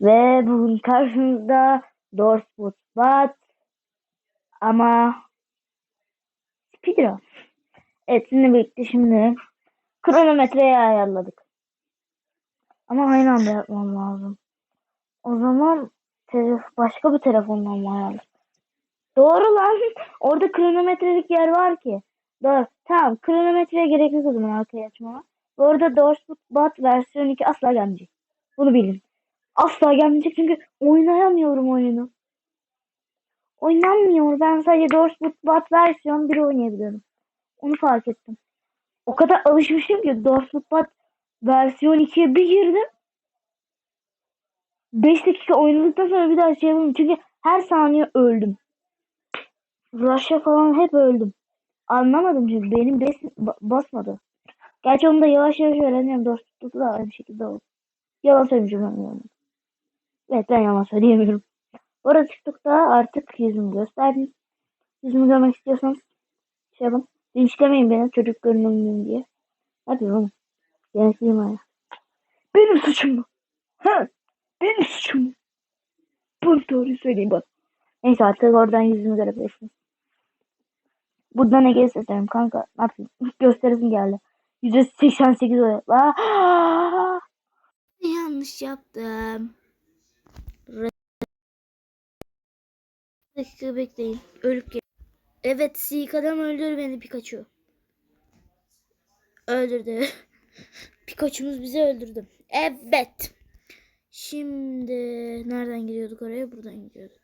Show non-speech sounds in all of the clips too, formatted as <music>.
Ve bugün karşınızda Dorspot Bat ama Speedrun. Evet sizinle birlikte şimdi kronometreyi ayarladık. Ama aynı anda yapmam lazım. O zaman başka bir telefondan mı ayarlayayım? Doğru lan. <laughs> Orada kronometrelik yer var ki. Doğru. Tamam. Kronometreye gerek yok o zaman arkaya açmama. Bu arada Dorspot Bat versiyon 2 asla gelmeyecek. Bunu bilin. Asla gelmeyecek çünkü oynayamıyorum oyunu. Oynanmıyor. Ben sadece Dorspot Bat versiyon 1 oynayabiliyorum. Onu fark ettim. O kadar alışmışım ki Dorspot Bat versiyon 2'ye bir girdim. 5 dakika oynadıktan sonra bir daha şey yapamıyorum. Çünkü her saniye öldüm. Rush'a falan hep öldüm. Anlamadım çünkü benim bes ba- basmadı. Gerçi onu da yavaş yavaş öğreniyorum. Dorspot'ta da aynı şekilde oldu. Yalan söylemeyeceğim ben yani. Evet ben yalan söyleyemiyorum. Orada TikTok'ta artık yüzümü gösterdim. Yüzümü görmek istiyorsanız şey yapın. Linçlemeyin beni çocuk görünümlüyüm diye. Hadi oğlum. Gençliğim hala. Benim suçum mu? Ha? Benim suçum mu? Bunu doğruyu söyleyeyim bak. Neyse artık oradan yüzümü görebilirsiniz. Buradan Ege'ye seslerim kanka. Ne yapayım? Gösteresim geldi. %88 oluyor. Aa! Yanlış yaptım. Bir dakika bekleyin. Ölüp gel. Evet sik adam öldür beni Pikachu. Öldürdü. <laughs> Pikachu'muz bizi öldürdü. Evet. Şimdi nereden giriyorduk oraya? Buradan giriyorduk.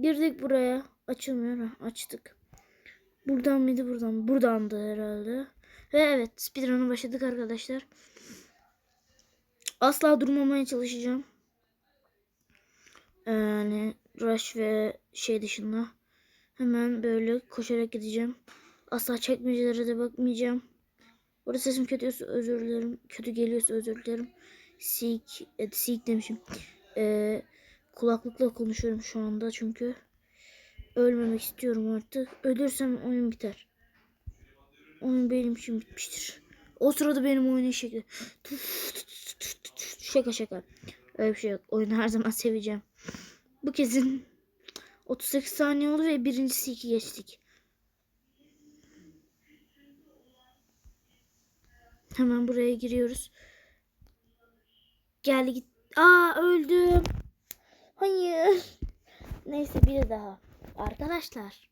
Girdik buraya. Açılmıyor. Açtık. Buradan mıydı? Buradan. Buradandı herhalde. Ve evet speedrun'a başladık arkadaşlar. Asla durmamaya çalışacağım. Yani rush ve şey dışında. Hemen böyle koşarak gideceğim. Asla çekmecelere de bakmayacağım. Burada sesim kötüyse özür dilerim. Kötü geliyorsa özür dilerim. Seek, e, seek demişim. Ee, kulaklıkla konuşuyorum şu anda çünkü ölmemek istiyorum artık. Ölürsem oyun biter. Oyun benim için bitmiştir. O sırada benim oyun şekli. Şaka şaka. Öyle bir şey yok. Oyunu her zaman seveceğim. Bu kesin 38 saniye oldu ve birincisi iki geçtik. Hemen buraya giriyoruz. Geldi git. Aa öldüm. Hayır. Neyse bir daha. Arkadaşlar.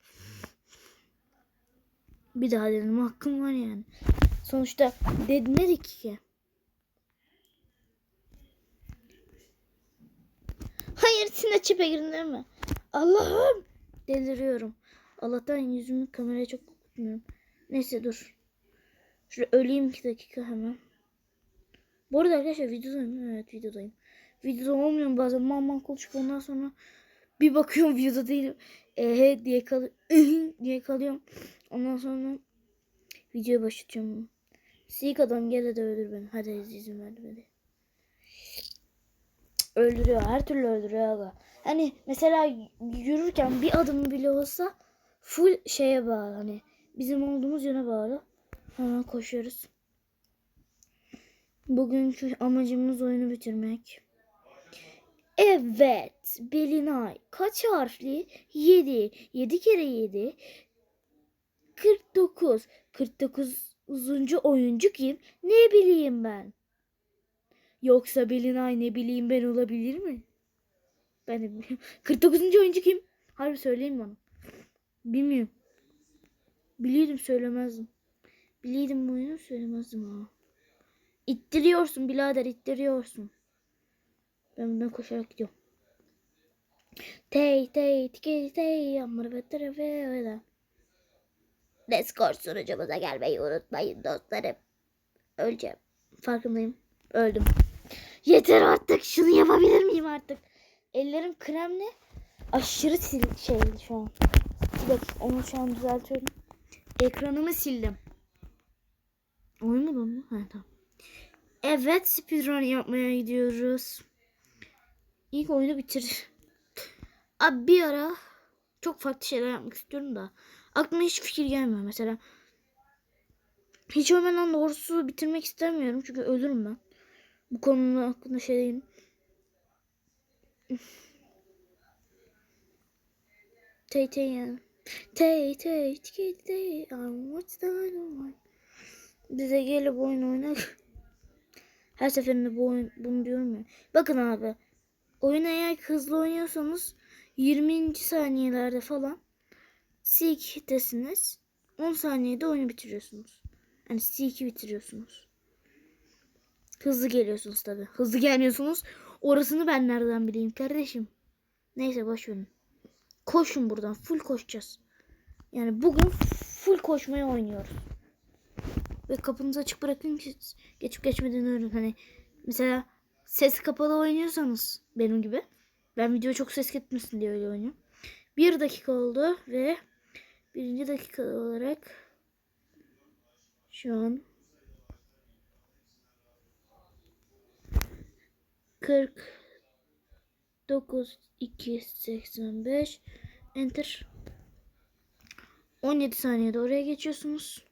Bir daha dedim hakkım var yani. Sonuçta dedi dedik ki. Hayır sine çipe girin mi? Allah'ım. Deliriyorum. Allah'tan yüzümü kameraya çok tutmuyorum. Neyse dur. Şurada öleyim iki dakika hemen. Bu arada arkadaşlar videodayım. Evet videodayım. Videoda olmuyorum bazen. Mamman konuşup ondan sonra bir bakıyorum videoda değilim. Ehe diye, kal diye kalıyorum. Ondan sonra videoya başlatıyorum. Sik adam gel de öldür beni. Hadi izin verdi beni. Öldürüyor. Her türlü öldürüyor aga. Hani mesela yürürken bir adım bile olsa full şeye bağlı. Hani bizim olduğumuz yöne bağlı. Hemen koşuyoruz. Bugünkü amacımız oyunu bitirmek. Evet. Belinay. Kaç harfli? 7. 7 kere 7. 49. 49. oyuncu kim? Ne bileyim ben. Yoksa Belinay ne bileyim ben olabilir mi? Ben de bilmiyorum. <laughs> 49. oyuncu kim? Harbi söyleyin bana. Bilmiyorum. Biliyordum söylemezdim. Biliyordum bu oyunu söylemezdim ha. İttiriyorsun birader ittiriyorsun. Ben buradan koşarak gidiyorum. Tey tey tey tey amır ve tarafe öyle. Discord sunucumuza gelmeyi unutmayın dostlarım. Öleceğim. Farkındayım. Öldüm. Yeter artık. Şunu yapabilir miyim artık? Ellerim kremli. Aşırı sil şey şu an. Bir dakika onu şu an düzeltiyorum. Ekranımı sildim. Lan bu? Ha, tamam. Evet speedrun yapmaya gidiyoruz. İlk oyunu bitir. Abi bir ara çok farklı şeyler yapmak istiyorum da aklıma hiç fikir gelmiyor. Mesela hiç ölmeden doğrusu bitirmek istemiyorum çünkü ölürüm ben. Bu konunun hakkında şey değilim. Tay tay ya. Tay tay tay tay. I'm what's the one? Bize gelip oyun oynak. Her seferinde bu oyun, bunu diyorum ya. Bakın abi. Oyun eğer hızlı oynuyorsanız 20. saniyelerde falan C2'desiniz. 10 saniyede oyunu bitiriyorsunuz. Yani C2 bitiriyorsunuz. Hızlı geliyorsunuz tabi. Hızlı gelmiyorsunuz. Orasını ben nereden bileyim kardeşim. Neyse boş. Koşun buradan. Full koşacağız. Yani bugün full koşmaya oynuyoruz. Ve kapınızı açık bırakın ki geçip geçmediğini öğrenin. Hani mesela ses kapalı oynuyorsanız benim gibi. Ben video çok ses gitmesin diye öyle oynuyorum. Bir dakika oldu ve birinci dakika olarak şu an 49 2 85 enter 17 saniyede oraya geçiyorsunuz.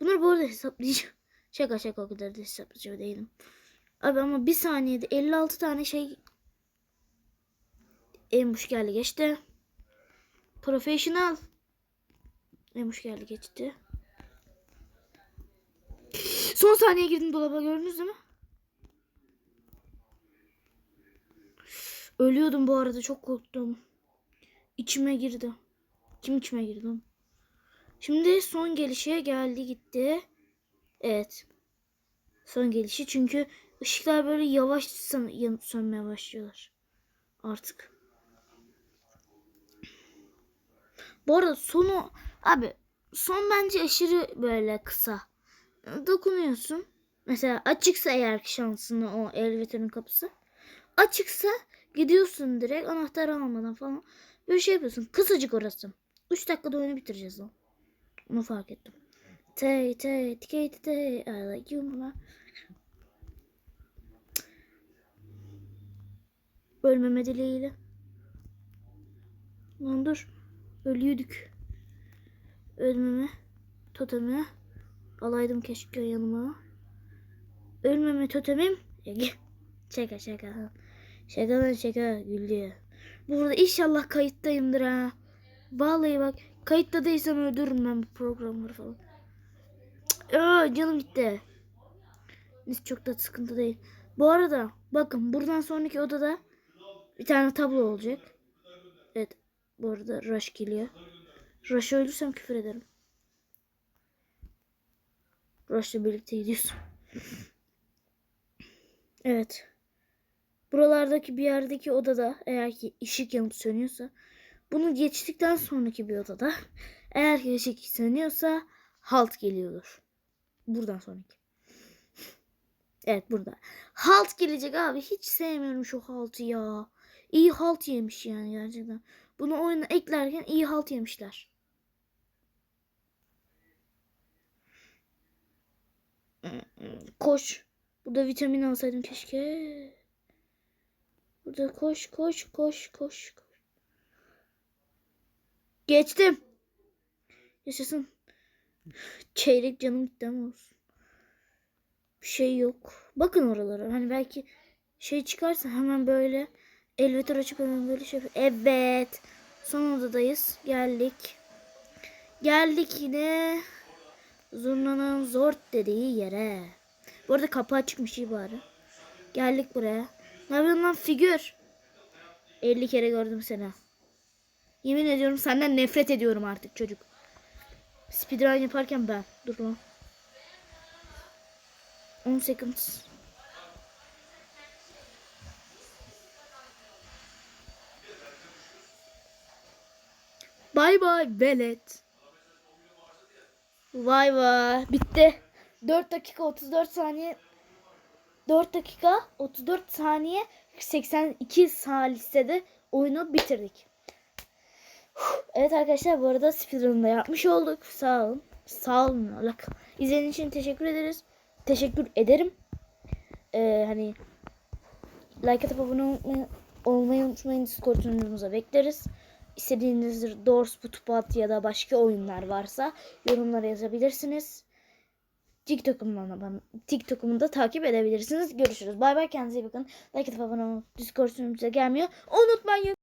Bunları bu arada hesaplayacağım. <laughs> Şaka şaka o kadar da hesaplayacağım değilim. Abi ama bir saniyede 56 tane şey Emuş geldi geçti. Professional. Emuş geldi geçti. Son saniye girdim dolaba gördünüz değil Ölüyordum bu arada çok korktum. İçime girdi. Kim içime girdi? Şimdi son gelişe geldi gitti. Evet. Son gelişi çünkü ışıklar böyle yavaş sön- sönmeye başlıyorlar. Artık. Bu arada sonu abi son bence aşırı böyle kısa. Dokunuyorsun. Mesela açıksa eğer şansını o elevatörün kapısı. Açıksa gidiyorsun direkt anahtarı almadan falan. Böyle şey yapıyorsun. Kısacık orası. 3 dakikada oyunu bitireceğiz lan. Onu fark ettim. Tay tay tay tay I like you mama. Ölmeme dileğiyle. Lan dur. Ölüyorduk. Ölmeme. Totemi. Alaydım keşke yanıma. Ölmeme totemim. Ege. <laughs> Şaka şaka. Şaka lan şaka güldü. Burada inşallah kayıttayımdır ha. Vallahi bak kayıtta değilsem öldürürüm ben bu programları falan. Aa, canım gitti. Neyse çok da sıkıntı değil. Bu arada bakın buradan sonraki odada bir tane tablo olacak. Evet bu arada Rush geliyor. Rush'ı ölürsem küfür ederim. Rush'la birlikte gidiyorsun. <laughs> Evet. Buralardaki bir yerdeki odada eğer ki ışık yanıp sönüyorsa bunu geçtikten sonraki bir odada <laughs> eğer ki ışık sönüyorsa halt geliyordur. Buradan sonraki. <laughs> Evet burada. Halt gelecek abi. Hiç sevmiyorum şu haltı ya. İyi halt yemiş yani gerçekten. Bunu oyuna eklerken iyi halt yemişler. Koş. Burada vitamin alsaydım keşke. Burada koş koş koş koş. Geçtim. Yaşasın. Çeyrek canım gitti ama olsun. Bir şey yok. Bakın oralara. Hani belki şey çıkarsa hemen böyle elvatör açıp hemen böyle şey. Evet. Son odadayız. Geldik. Geldik yine. Zurnanın zor dediği yere. Bu arada kapı açıkmış iyi bari. Geldik buraya. Ne yapıyorsun lan figür? 50 kere gördüm seni. Yemin ediyorum senden nefret ediyorum artık çocuk. Speedrun yaparken ben. Dur lan. 10 seconds. Bay bay velet. Vay vay. Bitti. 4 dakika 34 saniye. 4 dakika 34 saniye 82 salistede oyunu bitirdik. Evet arkadaşlar bu arada speedrun'da yapmış olduk. Sağ olun. Sağ olun. Allah. İzlediğiniz için teşekkür ederiz. Teşekkür ederim. Ee, hani like atıp abone olmayı, olmayı unutmayın. Discord sunucumuza bekleriz. İstediğiniz Doors, Putpat ya da başka oyunlar varsa yorumlara yazabilirsiniz. TikTok'umdan TikTok'umu da takip edebilirsiniz. Görüşürüz. Bay bay kendinize iyi bakın. Like atıp abone olun. Discord sunucumuza gelmiyor. Unutmayın.